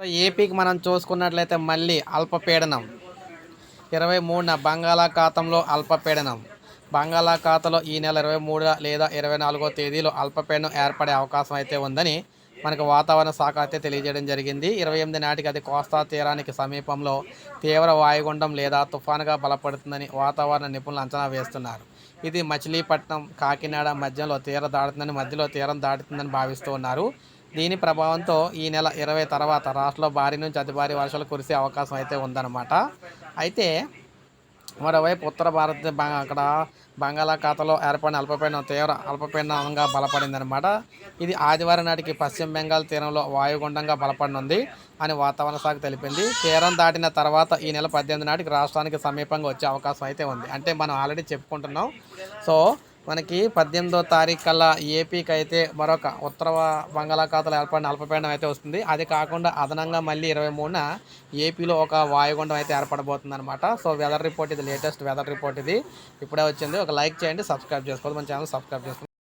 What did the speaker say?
ఏపీకి మనం చూసుకున్నట్లయితే మళ్ళీ అల్పపీడనం. ఇరవై మూడున బంగాళాఖాతంలో అల్పపీడనం. బంగాళాఖాతంలో ఈ నెల ఇరవై మూడు లేదా ఇరవై నాలుగో తేదీలో అల్పపీడనం ఏర్పడే అవకాశం అయితే ఉందని మనకు వాతావరణ శాఖ అయితే తెలియజేయడం జరిగింది. ఇరవై ఎనిమిది నాటికి అది కోస్తా తీరానికి సమీపంలో తీవ్ర వాయుగుండం లేదా తుఫానుగా బలపడుతుందని వాతావరణ నిపుణులు అంచనా వేస్తున్నారు. ఇది మచిలీపట్నం కాకినాడ మధ్యలో తీర దాటుతుందని మధ్యలో తీరం దాటుతుందని భావిస్తూ ఉన్నారు. దీని ప్రభావంతో ఈ నెల ఇరవై తర్వాత రాష్ట్రంలో భారీ నుంచి అతి భారీ వర్షాలు కురిసే అవకాశం అయితే ఉందన్నమాట. అయితే మరోవైపు ఉత్తర భారత అక్కడ బంగాళాఖాతంలో ఏర్పడిన అల్పపీడనం తీవ్ర అల్పపీడనంగా బలపడిందనమాట ఇది ఆదివారం నాటికి పశ్చిమ బెంగాల్ తీరంలో వాయుగుండంగా బలపడనుంది అని వాతావరణ శాఖ తెలిపింది. తీరం దాటిన తర్వాత ఈ నెల పద్దెనిమిది నాటికి రాష్ట్రానికి సమీపంగా వచ్చే అవకాశం అయితే ఉంది. అంటే మనం ఆల్రెడీ చెప్పుకుంటున్నాం. సో మనకి పద్దెనిమిదో తారీఖు కల్లా ఏపీకి అయితే మరొక ఉత్తర బంగాళాఖాతంలో ఏర్పడిన అల్పపీడనం అయితే వస్తుంది. అది కాకుండా అదనంగా మళ్ళీ ఇరవై మూడున ఏపీలో ఒక వాయుగుండం అయితే ఏర్పడబోతుంది అనమాట సో వెదర్ రిపోర్ట్ ఇది లేటెస్ట్ వెదర్ రిపోర్ట్ ఇది. ఇప్పుడే వచ్చింది. ఒక లైక్ చేయండి సబ్స్క్రైబ్ చేసుకోవాలి మన ఛానల్ సబ్స్క్రైబ్ చేసుకోండి.